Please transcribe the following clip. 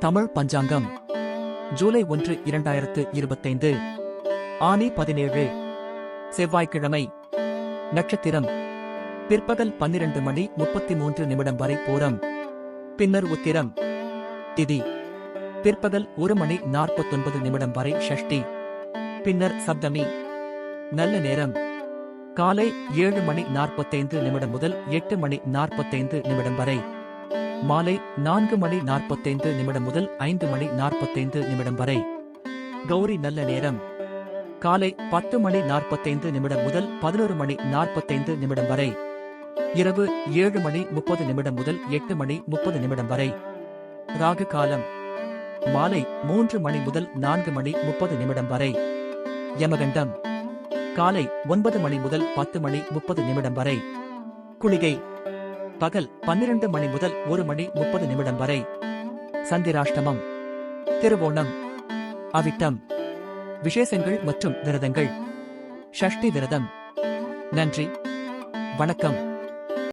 தமிழ் பஞ்சாங்கம். ஜூலை ஒன்று இரண்டாயிரத்து இருபத்தைந்து. ஆனி பதினேழு. செவ்வாய்க்கிழமை. நட்சத்திரம். பிற்பகல் பன்னிரண்டு மணி முப்பத்தி மூன்று நிமிடம் வரை பூரம். பின்னர் உத்திரம். திதி. பிற்பகல் ஒரு மணி நாற்பத்தொன்பது நிமிடம் வரை ஷஷ்டி. பின்னர் சப்தமி. நல்ல நேரம். காலை ஏழு மணி நாற்பத்தைந்து நிமிடம் முதல் எட்டு மணி நாற்பத்தைந்து நிமிடம் வரை. மாலை நான்கு மணி நாற்பத்தைந்து நிமிடம் முதல் ஐந்து மணி நாற்பத்தைந்து நிமிடம் வரை. கௌரி நல்ல நேரம். காலை பத்து மணி நாற்பத்தைந்து நிமிடம் முதல் பதினோரு மணி நாற்பத்தைந்து நிமிடம் வரை. இரவு ஏழு மணி முப்பது நிமிடம் முதல் எட்டு மணி முப்பது நிமிடம் வரை. ராகு காலம். மாலை மூன்று மணி முதல் நான்கு மணி முப்பது நிமிடம் வரை. யமகண்டம். காலை ஒன்பது மணி முதல் பத்து மணி முப்பது நிமிடம் வரை. குளிகை. பகல் பன்னிரண்டு மணி முதல் ஒரு மணி முப்பது நிமிடம் வரை. சந்திராஷ்டமம். திருவோணம். அவிட்டம். விசேஷங்கள் மற்றும் விரதங்கள். ஷஷ்டி விரதம். நன்றி. வணக்கம்.